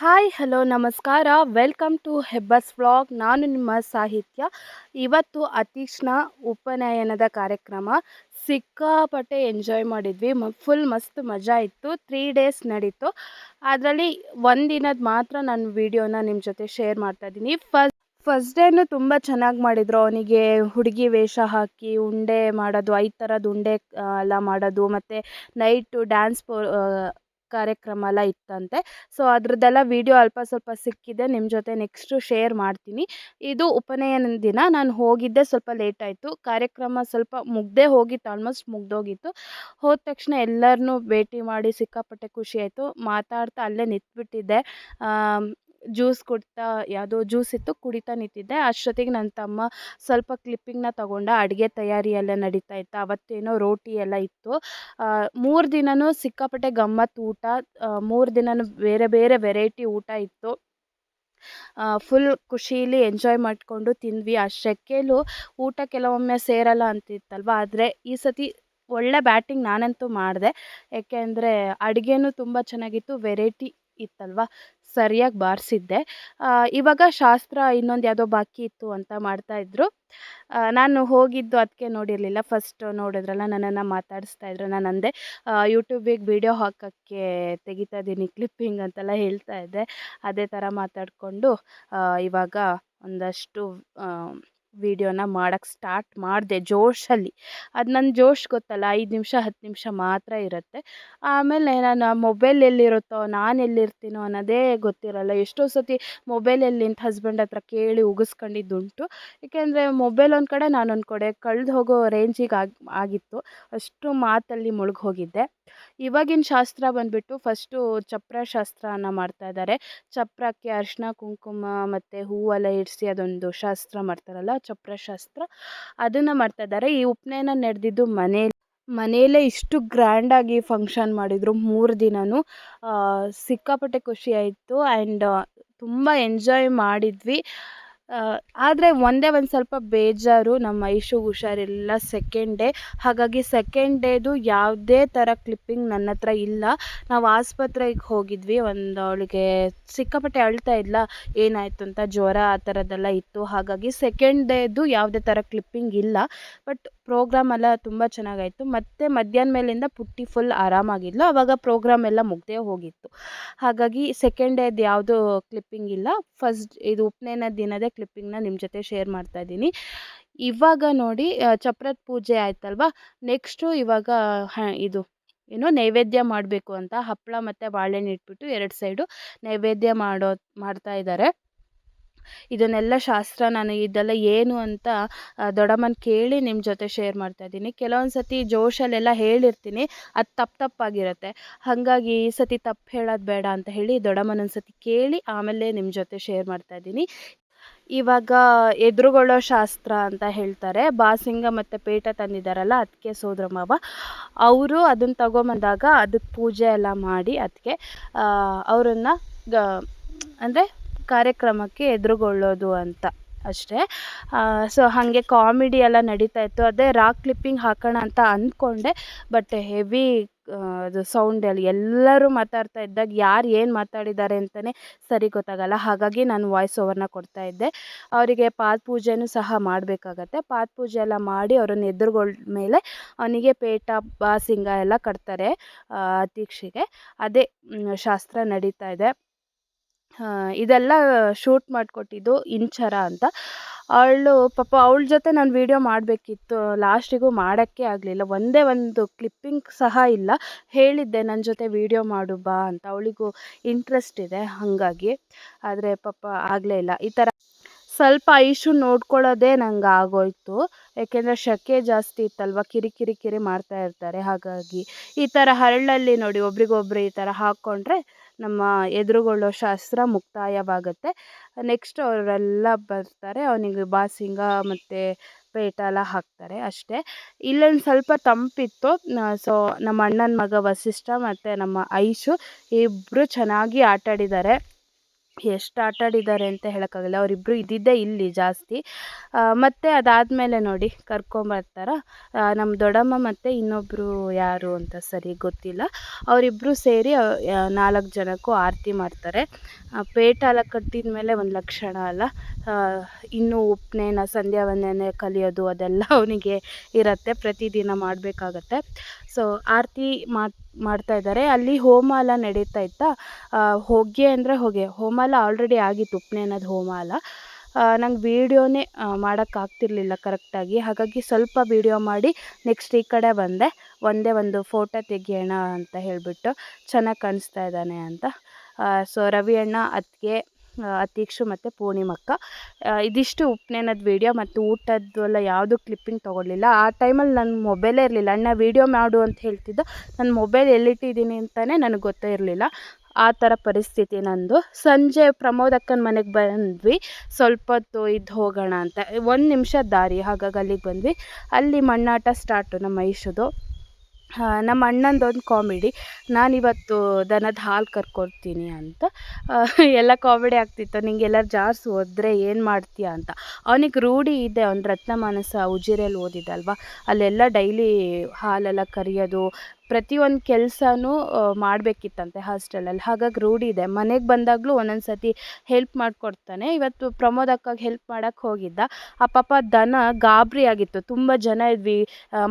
Hi, hello, ನಮಸ್ಕಾರ. Welcome to Hebbas vlog. ನಾನು ನಿಮ್ಮ ಸಾಹಿತ್ಯ. ಇವತ್ತು ಅತೀಶ್ನ ಉಪನಯನದ ಕಾರ್ಯಕ್ರಮ. ಸಿಕ್ಕಾಪಟ್ಟೆ ಎಂಜಾಯ್ ಮಾಡಿದ್ವಿ. ಮ, ಫುಲ್ ಮಸ್ತ್ ಮಜಾ ಇತ್ತು. ತ್ರೀ ಡೇಸ್ ನಡೀತು. ಅದರಲ್ಲಿ ಒಂದಿನದ ಮಾತ್ರ ನಾನು ವಿಡಿಯೋನ ನಿಮ್ಮ ಜೊತೆ ಶೇರ್ ಮಾಡ್ತಾಯಿದ್ದೀನಿ ಫಸ್ಟ್ ಫಸ್ಟ್ ಡೇನು ತುಂಬ ಚೆನ್ನಾಗಿ ಮಾಡಿದರು. ಅವನಿಗೆ ಹುಡುಗಿ ವೇಷ ಹಾಕಿ, ಉಂಡೆ ಮಾಡೋದು, ಐದು ಥರದ ಉಂಡೆ ಎಲ್ಲ ಮಾಡೋದು, ಮತ್ತು ನೈಟು ಡ್ಯಾನ್ಸ್ ಪೋ ಕಾರ್ಯಕ್ರಮ ಎಲ್ಲ ಇತ್ತಂತೆ. ಸೊ ಅದರದ್ದೆಲ್ಲ ವೀಡಿಯೋ ಅಲ್ಪ ಸ್ವಲ್ಪ ಸಿಕ್ಕಿದೆ ನಿಮ್ಮ ಜೊತೆ ನೆಕ್ಸ್ಟು ಶೇರ್ ಮಾಡ್ತೀನಿ. ಇದು ಉಪನಯನ ದಿನ, ನಾನು ಹೋಗಿದ್ದೆ ಸ್ವಲ್ಪ ಲೇಟ್ ಆಯಿತು. ಕಾರ್ಯಕ್ರಮ ಸ್ವಲ್ಪ ಮುಗ್ದೇ ಹೋಗಿತ್ತು ಆಲ್ಮೋಸ್ಟ್ ಮುಗ್ದೋಗಿತ್ತು. ಹೋದ ತಕ್ಷಣ ಎಲ್ಲರನ್ನೂ ಭೇಟಿ ಮಾಡಿ ಸಿಕ್ಕಾಪಟ್ಟೆ ಖುಷಿ ಆಯಿತು. ಮಾತಾಡ್ತಾ ಅಲ್ಲೇ ನಿಂತ್ಬಿಟ್ಟಿದ್ದೆ. ಜ್ಯೂಸ್ ಕುಡ್ತಾ, ಯಾವುದೋ ಜ್ಯೂಸ್ ಇತ್ತು, ಕುಡಿತಾ ನಿಂತಿದ್ದೆ. ಅಷ್ಟೊತ್ತಿಗೆ ನನ್ನ ತಮ್ಮ ಸ್ವಲ್ಪ ಕ್ಲಿಪ್ಪಿಂಗ್ನ ತಗೊಂಡ, ಅಡುಗೆ ತಯಾರಿ ಎಲ್ಲ ನಡೀತಾ ಇತ್ತು. ಅವತ್ತೇನೋ ರೋಟಿ ಎಲ್ಲ ಇತ್ತು. ಮೂರು ದಿನವೂ ಸಿಕ್ಕಾಪಟ್ಟೆ ಗಮ್ಮತ್ತು ಊಟ. ಮೂರು ದಿನವೂ ಬೇರೆ ಬೇರೆ ವೆರೈಟಿ ಊಟ ಇತ್ತು. ಫುಲ್ ಖುಷೀಲಿ ಎಂಜಾಯ್ ಮಾಡಿಕೊಂಡು ತಿಂದ್ವಿ. ಆ ಶೆಕೆಲು ಊಟ ಕೆಲವೊಮ್ಮೆ ಸೇರಲ್ಲ ಅಂತಿತ್ತಲ್ವ? ಆದರೆ ಈ ಸತಿ ಒಳ್ಳೆ ಬ್ಯಾಟಿಂಗ್ ನಾನಂತೂ ಮಾಡಿದೆ. ಯಾಕೆಂದರೆ ಅಡುಗೆನೂ ತುಂಬ ಚೆನ್ನಾಗಿತ್ತು. ವೆರೈಟಿ ಇತ್ತಲ್ವ? ಸರಿಯಾಗಿ ಬಾರಿಸಿದ್ದೆ. ಇವಾಗ ಶಾಸ್ತ್ರ ಇನ್ನೊಂದು ಯಾವುದೋ ಬಾಕಿ ಇತ್ತು ಅಂತ ಮಾಡ್ತಾಯಿದ್ರು ನಾನು ಹೋಗಿದ್ದು ಅದಕ್ಕೆ ನೋಡಿರಲಿಲ್ಲ. ಫಸ್ಟ್ ನೋಡಿದ್ರಲ್ಲ, ನನ್ನನ್ನು ಮಾತಾಡಿಸ್ತಾ ಇದ್ರು. ನಾನು ಅಂದೆ ಯೂಟ್ಯೂಬಿಗೆ ವಿಡಿಯೋ ಹಾಕೋಕ್ಕೆ ತೆಗಿತಾ ಇದ್ದೀನಿ ಕ್ಲಿಪ್ಪಿಂಗ್ ಅಂತೆಲ್ಲ ಹೇಳ್ತಾ ಇದ್ದೆ. ಅದೇ ಥರ ಮಾತಾಡಿಕೊಂಡು ಇವಾಗ ಒಂದಷ್ಟು ವೀಡಿಯೋನ ಮಾಡೋಕ್ಕೆ ಸ್ಟಾರ್ಟ್ ಮಾಡಿದೆ ಜೋಶಲ್ಲಿ. ಅದು ನನ್ನ ಜೋಶ್ ಗೊತ್ತಲ್ಲ, ಐದು ನಿಮಿಷ, ಹತ್ತು ನಿಮಿಷ ಮಾತ್ರ ಇರುತ್ತೆ. ಆಮೇಲೆ ನಾನು ಮೊಬೈಲ್ ಎಲ್ಲಿರುತ್ತೋ, ನಾನು ಎಲ್ಲಿರ್ತೀನೋ ಅನ್ನೋದೇ ಗೊತ್ತಿರಲ್ಲ. ಎಷ್ಟೋ ಸತಿ ಮೊಬೈಲ್ ಎಲ್ಲಿ ಅಂತ ಹಸ್ಬೆಂಡ್ ಹತ್ರ ಕೇಳಿ ಉಗಿಸ್ಕೊಂಡಿದ್ದುಂಟು. ಏಕೆಂದರೆ ಮೊಬೈಲ್ ಒಂದು ಕಡೆ, ನಾನೊಂದು ಕಡೆ ಕಳೆದು ಹೋಗೋ ರೇಂಜಿಗೆ ಆಗಿ, ಆಗಿತ್ತು. ಅಷ್ಟು ಮಾತಲ್ಲಿ ಮುಳುಗಿ ಹೋಗಿದ್ದೆ ಇವಾಗಿನ ಶಾಸ್ತ್ರ ಬಂದುಬಿಟ್ಟು ಫಸ್ಟು ಚಪ್ರ ಶಾಸ್ತ್ರನ ಮಾಡ್ತಾ ಇದ್ದಾರೆ ಚಪ್ರಕ್ಕೆ ಅರಿಶಿನ, ಕುಂಕುಮ ಮತ್ತು ಹೂವೆಲ್ಲ ಇಡಿಸಿ ಅದೊಂದು ಶಾಸ್ತ್ರ ಮಾಡ್ತಾರಲ್ಲ ಚಪ್ರ ಶಾಸ್ತ್ರ ಅದನ್ನು ಮಾಡ್ತಾ ಇದ್ದಾರೆ ಈ ಉಪನಯನ ನಡೆದಿದ್ದು ಮನೇಲಿ ಮನೆಯಲ್ಲೇ ಇಷ್ಟು ಗ್ರ್ಯಾಂಡಾಗಿ ಫಂಕ್ಷನ್ ಮಾಡಿದರು ಮೂರು ದಿನವೂ ಸಿಕ್ಕಾಪಟ್ಟೆ ಖುಷಿ ಆಯಿತು. ಆ್ಯಂಡ್ ತುಂಬ ಎಂಜಾಯ್ ಮಾಡಿದ್ವಿ. ಆದರೆ ಒಂದೇ ಒಂದು ಸ್ವಲ್ಪ ಬೇಜಾರು ನಮ್ಮ ಐಶುಗೆ ಹುಷಾರಿಲ್ಲ ಸೆಕೆಂಡ್ ಡೇ ಹಾಗಾಗಿ ಸೆಕೆಂಡ್ ಡೇದು ಯಾವುದೇ ಥರ ಕ್ಲಿಪ್ಪಿಂಗ್ ನನ್ನ ಹತ್ರ ಇಲ್ಲ. ನಾವು ಆಸ್ಪತ್ರೆಗೆ ಹೋಗಿದ್ವಿ, ಒಂದು ಅವಳಿಗೆ ಸಿಕ್ಕಾಪಟ್ಟೆ ಅಳ್ತಾ ಇಲ್ಲ ಏನಾಯಿತು ಅಂತ ಜ್ವರ ಆ ಥರದ್ದೆಲ್ಲ ಇತ್ತು. ಹಾಗಾಗಿ ಸೆಕೆಂಡ್ ಡೇದು ಯಾವುದೇ ಥರ ಕ್ಲಿಪ್ಪಿಂಗ್ ಇಲ್ಲ. ಬಟ್ ಪ್ರೋಗ್ರಾಮ್ ಎಲ್ಲ ತುಂಬ ಚೆನ್ನಾಗಾಯಿತು. ಮತ್ತು ಮಧ್ಯಾಹ್ನ ಮೇಲಿಂದ ಪುಟ್ಟಿ ಫುಲ್ ಆರಾಮಾಗಿದ್ಲು. ಅವಾಗ ಪ್ರೋಗ್ರಾಮ್ ಎಲ್ಲ ಮುಗಿದೇ ಹೋಗಿತ್ತು. ಹಾಗಾಗಿ ಸೆಕೆಂಡ್ ಡೇದು ಯಾವುದೂ ಕ್ಲಿಪ್ಪಿಂಗ್ ಇಲ್ಲ. ಫಸ್ಟ್ ಇದು ಉಪ್ನೇನ ದಿನದೇ ಕ್ಲಿಪ್ಪಿಂಗ್ನ ನಿಮ್ಮ ಜೊತೆ ಶೇರ್ ಮಾಡ್ತಾ ಇದ್ದೀನಿ. ಇವಾಗ ನೋಡಿ ಚಪ್ರದ ಪೂಜೆ ಆಯ್ತಲ್ವ? ನೆಕ್ಸ್ಟು ಇವಾಗ ಇದು, ಏನು ನೈವೇದ್ಯ ಮಾಡಬೇಕು ಅಂತ ಹಪ್ಪಳ ಮತ್ತು ಬಾಳೆಹಣ್ಣು ಇಟ್ಬಿಟ್ಟು ಎರಡು ಸೈಡು ನೈವೇದ್ಯ ಮಾಡೋ, ಮಾಡ್ತಾ ಇದ್ದಾರೆ ಇದನ್ನೆಲ್ಲ ಶಾಸ್ತ್ರ ನಾನು ಇದೆಲ್ಲ ಏನು ಅಂತ ದೊಡ್ಡಮ್ಮನ ಕೇಳಿ ನಿಮ್ಮ ಜೊತೆ ಶೇರ್ ಮಾಡ್ತಾ ಇದ್ದೀನಿ. ಕೆಲವೊಂದು ಸತಿ ಜೋಶಲ್ಲೆಲ್ಲ ಹೇಳಿರ್ತೀನಿ, ಅದು ತಪ್ಪು ತಪ್ಪಾಗಿರುತ್ತೆ. ಹಾಗಾಗಿ ಈ ಸತಿ ತಪ್ಪು ಹೇಳೋದು ಬೇಡ ಅಂತ ಹೇಳಿ ದೊಡ್ಡಮ್ಮನ ಒಂದು ಸತಿ ಕೇಳಿ ಆಮೇಲೆ ನಿಮ್ಮ ಜೊತೆ ಶೇರ್ ಮಾಡ್ತಾ ಇದ್ದೀನಿ. ಇವಾಗ ಎದುರುಗೊಳ್ಳೋ ಶಾಸ್ತ್ರ ಅಂತ ಹೇಳ್ತಾರೆ. ಬಾಸಿಂಗ ಮತ್ತು ಪೇಟ ತಂದಿದ್ದಾರಲ್ಲ ಅದಕ್ಕೆ ಸೋದರ ಮಾವ. ಅವರು ಅದನ್ನು ತಗೊಂಬಂದಾಗ ಅದಕ್ಕೆ ಪೂಜೆ ಎಲ್ಲ ಮಾಡಿ ಅದಕ್ಕೆ ಅವರನ್ನು ಗ, ಅಂದರೆ ಕಾರ್ಯಕ್ರಮಕ್ಕೆ ಎದುರುಗೊಳ್ಳೋದು ಅಂತ ಅಷ್ಟೇ. ಸೊ ಹಾಗೆ ಕಾಮಿಡಿ ಎಲ್ಲ ನಡೀತಾ ಇತ್ತು. ಅದೇ ರಾಕ್ ಕ್ಲಿಪ್ಪಿಂಗ್ ಹಾಕೋಣ ಅಂತ ಅಂದ್ಕೊಂಡೆ. ಬಟ್ ಹೆವಿ ಅದು ಸೌಂಡಲ್ಲಿ ಎಲ್ಲರೂ ಮಾತಾಡ್ತಾ ಇದ್ದಾಗ ಯಾರು ಏನು ಮಾತಾಡಿದ್ದಾರೆ ಅಂತಲೇ ಸರಿ ಗೊತ್ತಾಗಲ್ಲ. ಹಾಗಾಗಿ ನಾನು ವಾಯ್ಸ್ ಓವರ್ನ ಕೊಡ್ತಾ ಇದ್ದೆ. ಅವರಿಗೆ ಪಾದ ಪೂಜೆನೂ ಸಹ ಮಾಡಬೇಕಾಗತ್ತೆ. ಪಾದ ಪೂಜೆ ಎಲ್ಲ ಮಾಡಿ ಅವರನ್ನು ಎದುರುಗೊಳ್ಳ ಮೇಲೆ ಅವನಿಗೆ ಪೇಟ ಬಾಸಿಂಗ ಎಲ್ಲ ಕಟ್ತಾರೆ ಅತೀಕ್ಷಿಗೆ ಅದೇ ಶಾಸ್ತ್ರ ನಡೀತಾ ಇದೆ. ಇದೆಲ್ಲ ಶೂಟ್ ಮಾಡಿಕೊಟ್ಟಿದ್ದು ಇಂಚರ ಅಂತ. ಅವಳು ಪಾಪ ಅವಳ ಜೊತೆ ನಾನು ವೀಡಿಯೋ ಮಾಡಬೇಕಿತ್ತು ಲಾಸ್ಟಿಗೂ ಮಾಡೋಕ್ಕೆ ಆಗಲಿಲ್ಲ. ಒಂದೇ ಒಂದು ಕ್ಲಿಪ್ಪಿಂಗ್ ಸಹ ಇಲ್ಲ. ಹೇಳಿದ್ದೆ ನನ್ನ ಜೊತೆ ವೀಡಿಯೋ ಮಾಡು ಬಾ ಅಂತ. ಅವಳಿಗೂ ಇಂಟ್ರೆಸ್ಟ್ ಇದೆ ಹಾಗಾಗಿ. ಆದರೆ ಪಾಪ ಆಗಲೇ ಇಲ್ಲ. ಈ ಥರ ಸ್ವಲ್ಪ ಐಶು ನೋಡ್ಕೊಳ್ಳೋದೇ ನಂಗೆ ಆಗೋಯ್ತು. ಯಾಕೆಂದರೆ ಶಕೆ ಜಾಸ್ತಿ ಇತ್ತಲ್ವ ಕಿರಿ ಕಿರಿ ಕಿರಿ ಮಾಡ್ತಾ ಇರ್ತಾರೆ. ಹಾಗಾಗಿ ಈ ಥರ ಹರಳಲ್ಲಿ ನೋಡಿ ಒಬ್ರಿಗೊಬ್ರು ಈ ಥರ ಹಾಕ್ಕೊಂಡ್ರೆ ನಮ್ಮ ಎದುರುಗೊಳ್ಳೋ ಶಾಸ್ತ್ರ ಮುಕ್ತಾಯವಾಗುತ್ತೆ. ನೆಕ್ಸ್ಟ್ ಅವರೆಲ್ಲ ಬರ್ತಾರೆ, ಅವನಿಗೆ ಬಾಸಿಂಗ ಮತ್ತು ಪೇಟ ಎಲ್ಲ ಹಾಕ್ತಾರೆ ಅಷ್ಟೇ. ಇಲ್ಲೊಂದು ಸ್ವಲ್ಪ ತಂಪಿತ್ತು ಸೊ ನಮ್ಮ ಅಣ್ಣನ ಮಗ ವಸಿಷ್ಠ ಮತ್ತು ನಮ್ಮ ಐಶು ಇಬ್ಬರು ಚೆನ್ನಾಗಿ ಆಟಾಡಿದ್ದಾರೆ. ಎಷ್ಟು ಆಟಾಡಿದ್ದಾರೆ ಅಂತ ಹೇಳೋಕ್ಕಾಗಲ್ಲ. ಅವರಿಬ್ಬರು ಇದ್ದಿದ್ದೇ ಇಲ್ಲಿ ಜಾಸ್ತಿ. ಮತ್ತು ಅದಾದಮೇಲೆ ನೋಡಿ ಕರ್ಕೊಂಬರ್ತಾರೆ. ನಮ್ಮ ದೊಡ್ಡಮ್ಮ ಮತ್ತು ಇನ್ನೊಬ್ಬರು ಯಾರು ಅಂತ ಸರಿ ಗೊತ್ತಿಲ್ಲ. ಅವರಿಬ್ಬರು ಸೇರಿ ನಾಲ್ಕು ಜನಕ್ಕೂ ಆರತಿ ಮಾಡ್ತಾರೆ. ಪೇಟಾಲ ಕಟ್ಟಿದ ಮೇಲೆ ಒಂದು ಲಕ್ಷಣ ಅಲ್ಲ. ಇನ್ನೂ ಉಪ್ನೇನ ಸಂಧ್ಯಾ ವಂದನೆ ಕಲಿಯೋದು ಅದೆಲ್ಲ ಅವನಿಗೆ ಇರುತ್ತೆ. ಪ್ರತಿದಿನ ಮಾಡಬೇಕಾಗತ್ತೆ. ಸೊ ಆರತಿ ಮಾತು ಮಾಡ್ತಾ ಇದ್ದಾರೆ. ಅಲ್ಲಿ ಹೋಮ ಎಲ್ಲ ನಡೀತಾ ಇತ್ತಾ? ಹೊಗೆ ಅಂದರೆ ಹೊಗೆ ಹೋಮ ಎಲ್ಲ ಆಲ್ರೆಡಿ ಆಗಿತ್ತು ಉಪ್ಪನೆ ಹೋಮ ಎಲ್ಲ ನಂಗೆ ವೀಡಿಯೋನೇ ಮಾಡೋಕ್ಕಾಗ್ತಿರ್ಲಿಲ್ಲ ಕರೆಕ್ಟಾಗಿ ಹಾಗಾಗಿ ಸ್ವಲ್ಪ ವೀಡಿಯೋ ಮಾಡಿ ನೆಕ್ಸ್ಟ್ ಈ ಕಡೆ ಬಂದೆ. ಒಂದೇ ಒಂದು ಫೋಟೋ ತೆಗಿಯೋಣ ಅಂತ ಹೇಳಿಬಿಟ್ಟು. ಚೆನ್ನಾಗಿ ಕಾಣಿಸ್ತಾ ಇದ್ದಾನೆ ಅಂತ. ಸೊ ರವಿ ಅಣ್ಣ ಅತ್ತಿಗೆ ಅತೀಕ್ಷು ಮತ್ತು ಪೂರ್ಣಿಮಕ್ಕ. ಇದಿಷ್ಟು ಉಪನಯನದ ವೀಡಿಯೋ ಮತ್ತು ಊಟದ್ದು ಎಲ್ಲ ಯಾವುದೂ ಕ್ಲಿಪ್ಪಿಂಗ್ ತೊಗೊಳ್ಳಿಲ್ಲ. ಆ ಟೈಮಲ್ಲಿ ನನ್ನ ಮೊಬೈಲೇ ಇರಲಿಲ್ಲ. ಅಣ್ಣ ವೀಡಿಯೋ ಮಾಡು ಅಂತ ಹೇಳ್ತಿದ್ದ. ನನ್ನ ಮೊಬೈಲ್ ಎಲ್ಲಿಟ್ಟಿದ್ದೀನಿ ಅಂತಲೇ ನನಗೆ ಗೊತ್ತೇ ಇರಲಿಲ್ಲ. ಆ ಥರ ಪರಿಸ್ಥಿತಿ ನಂದು. ಸಂಜೆ ಪ್ರಮೋದ್ ಅಕ್ಕನ ಮನೆಗೆ ಬಂದ್ವಿ. ಸ್ವಲ್ಪ ಹೊತ್ತು ಇದ್ದು ಹೋಗೋಣ ಅಂತ. ಒಂದು ನಿಮಿಷ ದಾರಿ ಹಾಗಾಗಿ ಅಲ್ಲಿಗೆ ಬಂದ್ವಿ. ಅಲ್ಲಿ ಮಣ್ಣಾಟ ಸ್ಟಾರ್ಟು ನಮ್ಮ ಐಶುದು ನಮ್ಮ ಅಣ್ಣಂದೊಂದು ಕಾಮಿಡಿ ನಾನಿವತ್ತು ದನದ ಹಾಲು ಕರ್ಕೊಡ್ತೀನಿ ಅಂತ. ಎಲ್ಲ ಕಾಮಿಡಿ ಆಗ್ತಿತ್ತು. ನಿಂಗೆ ಎಲ್ಲರೂ ಜಾರ್ಸಿ ಹೋದ್ರೆ ಏನು ಮಾಡ್ತೀಯ ಅಂತ. ಅವನಿಗೆ ರೂಢಿ ಇದೆ. ಅವ್ನು ರತ್ನಮಾನಸ ಉಜಿರೆಯಲ್ಲಿ ಓದಿದ್ದಲ್ವ ಅಲ್ಲೆಲ್ಲ ಡೈಲಿ ಹಾಲೆಲ್ಲ ಕರಿಯೋದು ಪ್ರತಿಯೊಂದು ಕೆಲಸನೂ ಮಾಡಬೇಕಿತ್ತಂತೆ ಹಾಸ್ಟೆಲಲ್ಲಿ. ಹಾಗಾಗಿ ರೂಢಿ ಇದೆ. ಮನೆಗೆ ಬಂದಾಗಲೂ ಒಂದೊಂದು ಸತಿ ಹೆಲ್ಪ್ ಮಾಡಿಕೊಡ್ತಾನೆ. ಇವತ್ತು ಪ್ರಮೋದ್ ಅಕ್ಕಗೆ ಹೆಲ್ಪ್ ಮಾಡೋಕ್ಕೆ ಹೋಗಿದ್ದ. ಆ ಪಾಪ ದನ ಗಾಬರಿ ಆಗಿತ್ತು. ತುಂಬ ಜನ ಇದ್ವಿ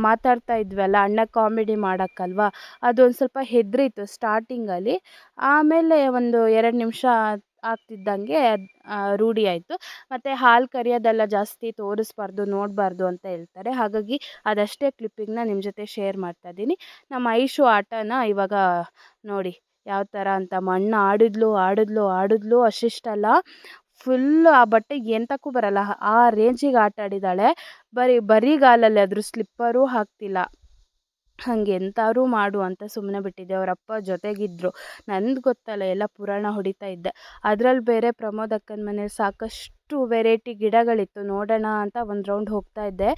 ಮಾತಾಡ್ತಾ ಇದ್ವಲ್ಲ, ಅಣ್ಣ ಕಾಮಿಡಿ ಮಾಡೋಕ್ಕಲ್ವಾ? ಅದೊಂದು ಸ್ವಲ್ಪ ಹೆದರಿತ್ತು ಸ್ಟಾರ್ಟಿಂಗಲ್ಲಿ. ಆಮೇಲೆ ಒಂದು ಎರಡು ನಿಮಿಷ ಆಗ್ತಿದ್ದಂಗೆ ರೂಢಿ ಆಯಿತು. ಮತ್ತು ಹಾಲು ಕರಿಯೋದೆಲ್ಲ ಜಾಸ್ತಿ ತೋರಿಸ್ಬಾರ್ದು, ನೋಡಬಾರ್ದು ಅಂತ ಹೇಳ್ತಾರೆ. ಹಾಗಾಗಿ ಅದಷ್ಟೇ ಕ್ಲಿಪ್ಪಿಂಗ್ನ ನಿಮ್ಮ ಜೊತೆ ಶೇರ್ ಮಾಡ್ತಾ ಇದ್ದೀನಿ ನಮ್ಮ ಐಶು ಆಟನ ಇವಾಗ ನೋಡಿ ಯಾವ ಥರ ಅಂತ ಮಣ್ಣು ಆಡಿದ್ಲು ಆಡಿದ್ಲು ಆಡಿದ್ಲು ಅಷ್ಟಿಷ್ಟಲ್ಲ ಫುಲ್ಲು ಆ ಬಟ್ಟೆ ಎಂತಕ್ಕೂ ಬರಲ್ಲ. ಆ ರೇಂಜಿಗೆ ಆಟ ಆಡಿದ್ದಾಳೆ. ಬರೀ, ಬರಿಗಾಲಲ್ಲಿ ಅದ್ರ ಸ್ಲಿಪ್ಪರು ಹಾಕ್ತಿಲ್ಲ. ಹಂಗೆ ಎಂತಾದ್ರು ಮಾಡು ಅಂತ ಸುಮ್ಮನೆ ಬಿಟ್ಟಿದ್ದೆ. ಅವರಪ್ಪ ಜೊತೆಗಿದ್ದರು ನಂದು ಗೊತ್ತಲ್ಲ, ಎಲ್ಲ ಪುರಾಣ ಹೊಡಿತಾ ಇದ್ದೆ. ಅದ್ರಲ್ಲಿ ಬೇರೆ ಪ್ರಮೋದ್ ಅಕ್ಕನ ಮನೇಲಿ ಸಾಕಷ್ಟು ವೆರೈಟಿ ಗಿಡಗಳಿತ್ತು. ನೋಡೋಣ ಅಂತ ಒಂದು ರೌಂಡ್ ಹೋಗ್ತಾ ಇದ್ದೆ.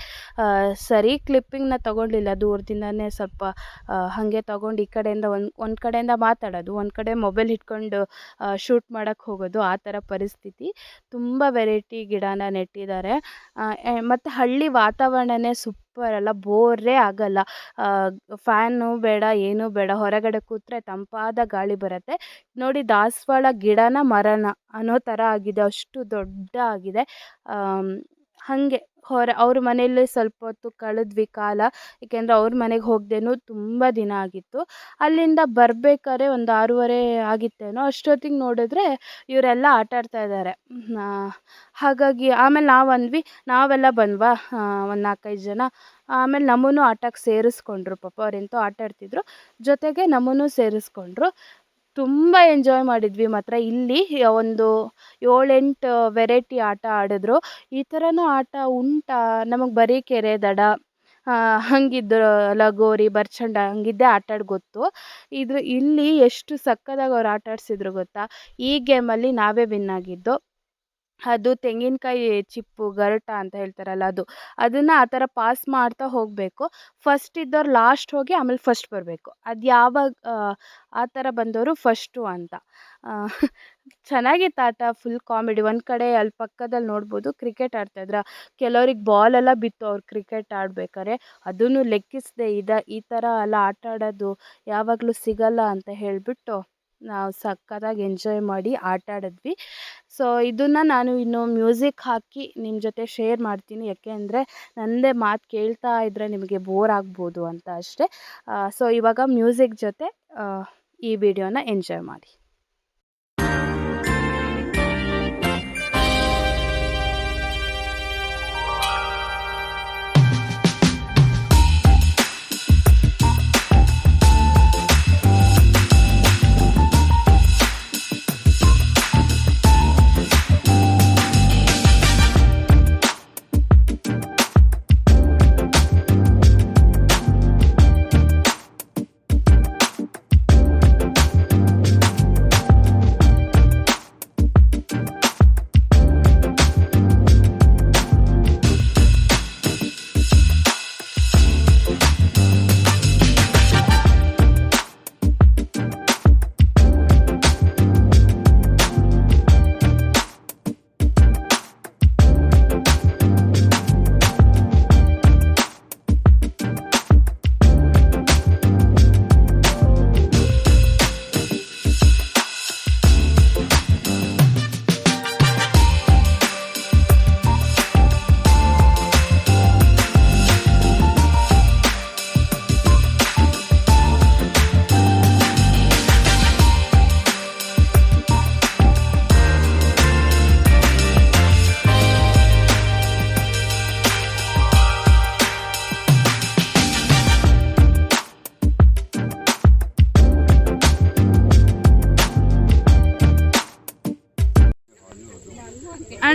ಸರಿ ಕ್ಲಿಪ್ಪಿಂಗ್ನ ತೊಗೊಂಡಿಲ್ಲ. ದೂರದಿಂದನೇ ಸ್ವಲ್ಪ ಹಾಗೆ ತೊಗೊಂಡು ಈ ಕಡೆಯಿಂದ ಒಂದು ಒಂದು ಕಡೆಯಿಂದ ಮಾತಾಡೋದು, ಒಂದು ಕಡೆ ಮೊಬೈಲ್ ಇಟ್ಕೊಂಡು ಶೂಟ್ ಮಾಡೋಕ್ಕೆ ಹೋಗೋದು, ಆ ಥರ ಪರಿಸ್ಥಿತಿ. ತುಂಬ ವೆರೈಟಿ ಗಿಡನ ನೆಟ್ಟಿದ್ದಾರೆ. ಮತ್ತು ಹಳ್ಳಿ ವಾತಾವರಣನೇ ಸೂಪರ್ ಅಲ್ಲ ಬೋರೇ ಆಗಲ್ಲ. ಫ್ಯಾನು ಬೇಡ, ಏನೂ ಬೇಡ, ಹೊರಗಡೆ ಕೂತರೆ ತಂಪಾದ ಗಾಳಿ ಬರುತ್ತೆ. ನೋಡಿ ದಾಸವಾಳ ಗಿಡನ ಮರನ ಅನ್ನೋ ಥರ ಆಗಿದೆ, ಅಷ್ಟು ದೊಡ್ಡ ಆಗಿದೆ. ಹಾಗೆ. ಹೊರ, ಅವ್ರ ಮನೆಯಲ್ಲೇ ಸ್ವಲ್ಪ ಹೊತ್ತು ಕಳೆದ್ವಿ ಕಾಲ. ಏಕೆಂದರೆ ಅವ್ರ ಮನೆಗೆ ಹೋಗ್ದೇನು ತುಂಬ ದಿನ ಆಗಿತ್ತು. ಅಲ್ಲಿಂದ ಬರ್ಬೇಕಾದ್ರೆ ಒಂದು ಆರೂವರೆ ಆಗಿತ್ತೇನೋ, ಅಷ್ಟೊತ್ತಿಗೆ ನೋಡಿದ್ರೆ ಇವರೆಲ್ಲ ಆಟ ಆಡ್ತಾ ಇದ್ದಾರೆ ಹಾಗಾಗಿ ಆಮೇಲೆ ನಾವು ಅಂದ್ವಿ, ನಾವೆಲ್ಲ ಬಂದ್ವಾ? ಒಂದು ನಾಲ್ಕೈದು ಜನ. ಆಮೇಲೆ ನಮ್ಮನ್ನು ಆಟಕ್ಕೆ ಸೇರಿಸ್ಕೊಂಡ್ರು, ಪಾಪ ಅವರೆಂತೋ ಆಟಾಡ್ತಿದ್ರು. ಜೊತೆಗೆ ನಮ್ಮನ್ನು ಸೇರಿಸ್ಕೊಂಡ್ರು. ತುಂಬ ಎಂಜಾಯ್ ಮಾಡಿದ್ವಿ ಮಾತ್ರ. ಇಲ್ಲಿ ಒಂದು ಏಳೆಂಟು ವೆರೈಟಿ ಆಟ ಆಡಿದ್ರು. ಈ ಥರನೂ ಆಟ ಉಂಟಾ? ನಮಗೆ ಬರೀ ಕೆರೆ ದಡ ಹಂಗಿದ್ದು ಲಗೋರಿ, ಬರ್ಚಂಡ ಹಾಗಿದ್ದೇ ಆಟಾಡಿ ಗೊತ್ತು. ಇದು ಇಲ್ಲಿ ಎಷ್ಟು ಸಕ್ಕತ್ತಾಗಿ ಅವ್ರು ಆಟ ಆಡಿಸಿದ್ರು ಗೊತ್ತಾ? ಈ ಗೇಮಲ್ಲಿ ನಾವೇ ವಿನ್ ಆಗಿದ್ದು. ಅದು ತೆಂಗಿನಕಾಯಿ ಚಿಪ್ಪು ಗರಟ ಅಂತ ಹೇಳ್ತಾರಲ್ಲ ಅದು, ಅದನ್ನು ಆ ಥರ ಪಾಸ್ ಮಾಡ್ತಾ ಹೋಗಬೇಕು. ಫಸ್ಟ್ ಇದ್ದವ್ರು ಲಾಸ್ಟ್ ಹೋಗಿ ಆಮೇಲೆ ಫಸ್ಟ್ ಬರಬೇಕು. ಅದು ಯಾವಾಗ, ಆ ಥರ ಬಂದವರು ಫಸ್ಟು ಅಂತ. ಚೆನ್ನಾಗಿತ್ತು ಆಟ ಫುಲ್ ಕಾಮಿಡಿ ಒಂದು ಕಡೆ ಅಲ್ಲಿ ಪಕ್ಕದಲ್ಲಿ ನೋಡ್ಬೋದು ಕ್ರಿಕೆಟ್ ಆಡ್ತಾಯಿದ್ರೆ ಕೆಲವ್ರಿಗೆ ಬಾಲೆಲ್ಲ ಬಿತ್ತು, ಅವ್ರು ಕ್ರಿಕೆಟ್ ಆಡ್ಬೇಕಾದ್ರೆ ಅದನ್ನು ಲೆಕ್ಕಿಸದೆ ಇದ, ಈ ಥರ ಎಲ್ಲ ಆಟ ಆಡೋದು ಯಾವಾಗಲೂ ಸಿಗಲ್ಲ ಅಂತ ಹೇಳಿಬಿಟ್ಟು ನಾವು ಸಕ್ಕತ್ತಾಗಿ ಎಂಜಾಯ್ ಮಾಡಿ ಆಟ ಆಡಿದ್ವಿ ಸೊ ಇದನ್ನು ನಾನು ಇನ್ನು ಮ್ಯೂಸಿಕ್ ಹಾಕಿ ನಿಮ್ಮ ಜೊತೆ ಶೇರ್ ಮಾಡ್ತೀನಿ. ಯಾಕೆ ಅಂದರೆ ನನ್ನದೇ ಮಾತು ಕೇಳ್ತಾ ಇದ್ದರೆ ನಿಮಗೆ ಬೋರ್ ಆಗ್ಬೋದು ಅಂತ ಅಷ್ಟೇ. ಸೊ ಇವಾಗ ಮ್ಯೂಸಿಕ್ ಜೊತೆ ಈ ವಿಡಿಯೋನ ಎಂಜಾಯ್ ಮಾಡಿ.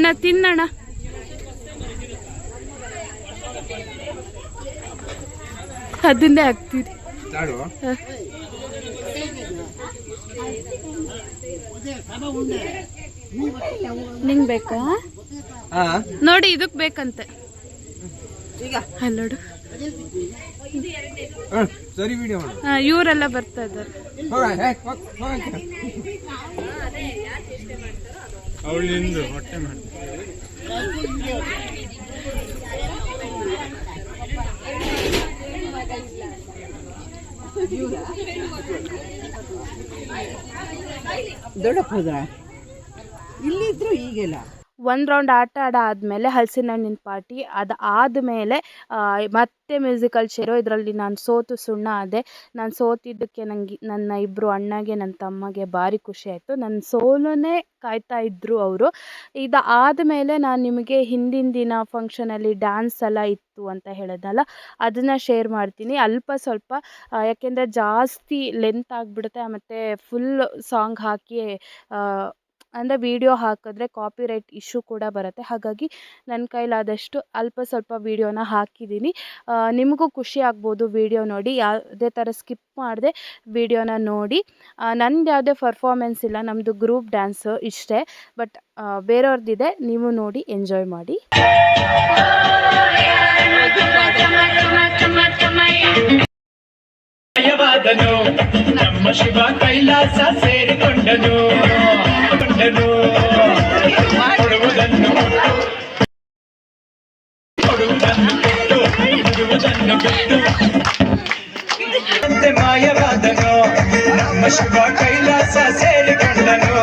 ಅಣ್ಣ ತಿನ್ನಣ್ಣ. ಅದನ್ನೇ ಹಾಕ್ತೀರಿ. ನಿಂಗ್ ಬೇಕಾ? ಹಾ. ನೋಡಿ ಇದಕ್ ಬೇಕಂತೆ. ನೋಡು. ಹ್ಮ್, ಸರಿ ವಿಡಿಯೋ ಮಾಡು. ಹಾ ಇವರೆಲ್ಲ ಬರ್ತಾ ಇದ್ದಾರೆ. ಅವಳಿಂದು ಹೊಟ್ಟೆ ಮಾಡಿ. ದೊಡ್ಡಪ್ಪ ಹೋದ್ರ ಇಲ್ಲಿದ್ರು ಈಗೆಲ್ಲ. ಒಂದು ರೌಂಡ್ ಆಟ ಆಡ ಆದಮೇಲೆ ಹಲಸಿನ ಹಣ್ಣಿನ ಪಾರ್ಟಿ ಅದು ಆದಮೇಲೆ ಮತ್ತೆ ಮ್ಯೂಸಿಕಲ್ ಚೇರು ಇದರಲ್ಲಿ ನಾನು ಸೋತು ಸುಣ್ಣ ಆದೆ. ನಾನು ಸೋತಿದ್ದಕ್ಕೆ ನನಗೆ ನನ್ನ ಇಬ್ಬರು ಅಣ್ಣಗೆ ನನ್ನ ತಮ್ಮಗೆ ಭಾರಿ ಖುಷಿ ಆಯಿತು. ನನ್ನ ಸೋಲನ್ನೇ ಕಾಯ್ತಾ ಇದ್ದರು ಅವರು. ಇದು ಆದಮೇಲೆ ನಾನು ನಿಮಗೆ ಹಿಂದಿನ ದಿನ ಫಂಕ್ಷನಲ್ಲಿ ಡ್ಯಾನ್ಸ್ ಎಲ್ಲ ಇತ್ತು ಅಂತ ಹೇಳಿದ್ನಲ್ಲ ಅದನ್ನು ಶೇರ್ ಮಾಡ್ತೀನಿ. ಅಲ್ಪ ಸ್ವಲ್ಪ ಯಾಕೆಂದರೆ ಜಾಸ್ತಿ ಲೆಂತ್ ಆಗಿಬಿಡುತ್ತೆ ಮತ್ತು ಫುಲ್ ಸಾಂಗ್ ಹಾಕಿ ಅಂದರೆ ವೀಡಿಯೋ ಹಾಕಿದ್ರೆ ಕಾಪಿರೈಟ್ ಇಶ್ಯೂ ಕೂಡ ಬರುತ್ತೆ. ಹಾಗಾಗಿ ನನ್ನ ಕೈಲಾದಷ್ಟು ಅಲ್ಪ ಸ್ವಲ್ಪ ವೀಡಿಯೋನ ಹಾಕಿದ್ದೀನಿ. ನಿಮಗೂ ಖುಷಿ ಆಗ್ಬೋದು ವೀಡಿಯೋ ನೋಡಿ. ಯಾವುದೇ ಥರ ಸ್ಕಿಪ್ ಮಾಡದೆ ವೀಡಿಯೋನ ನೋಡಿ. ನಂದು ಯಾವುದೇ ಪರ್ಫಾರ್ಮೆನ್ಸ್ ಇಲ್ಲ ನಮ್ಮದು ಗ್ರೂಪ್ ಡ್ಯಾನ್ಸು ಇಷ್ಟೇ. ಬಟ್ ಬೇರೆಯವ್ರದ್ದಿದೆ ನೀವು ನೋಡಿ, ಎಂಜಾಯ್ ಮಾಡಿ. ನಮ್ಮ ಶಿವ ಕೈಲಾಸ ಸೇರಿಕೊಂಡನು. ಮಾಯವಾದನು ನಮ್ಮ ಶಿವ ಕೈಲಾಸ ಸೇರಿಕೊಂಡನು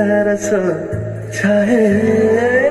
알아서 잘해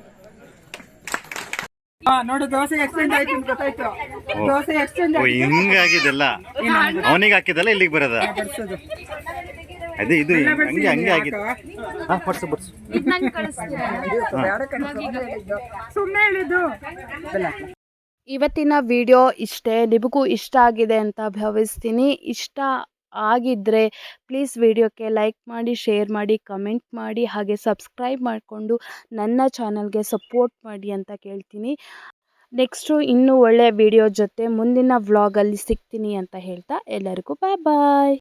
ನೋಡು ದೋಸೆ ಎಕ್ಸ್ಚೇಂಜ್ ಆಯ್ತು ಅಂತ ಗೊತ್ತಾಯ್ತು? ದೋಸೆ ಎಕ್ಸ್ಚೇಂಜ್ ಓ ಹಿಂಗಾಗಿದ್ದಲ್ಲ ಅವನಿಗೆ ಹಾಕಿದಲ್ಲ ಇಲ್ಲಿಗೆ ಬರೋದ? ಅದೇ ಇದು ಹಂಗೆ ಹಂಗೆ ಆಗಿತ್ತು ಹಾ ಬಡ್ಸು ಬಡ್ಸು ಸುಮ್ಮನೆ ಹೇಳಿದ್ದು. ಇವತ್ತಿನ ವಿಡಿಯೋ ಇಷ್ಟೇ. ನಿಮಗೂ ಇಷ್ಟ ಆಗಿದೆ ಅಂತ ಭಾವಿಸ್ತೀನಿ. ಇಷ್ಟ ಆಗಿದ್ದರೆ ಪ್ಲೀಸ್ ವಿಡಿಯೋಕ್ಕೆ ಲೈಕ್ ಮಾಡಿ ಶೇರ್ ಮಾಡಿ ಕಮೆಂಟ್ ಮಾಡಿ ಹಾಗೆ ಸಬ್ಸ್ಕ್ರೈಬ್ ಮಾಡಿಕೊಂಡು ನನ್ನ ಚಾನಲ್ಗೆ ಸಪೋರ್ಟ್ ಮಾಡಿ ಅಂತ ಕೇಳ್ತೀನಿ. ನೆಕ್ಸ್ಟು ಇನ್ನೂ ಒಳ್ಳೆಯ ವೀಡಿಯೋ ಜೊತೆ ಮುಂದಿನ ವ್ಲಾಗಲ್ಲಿ ಸಿಗ್ತೀನಿ ಅಂತ ಹೇಳ್ತಾ ಎಲ್ಲರಿಗೂ ಬಾಯ್ ಬಾಯ್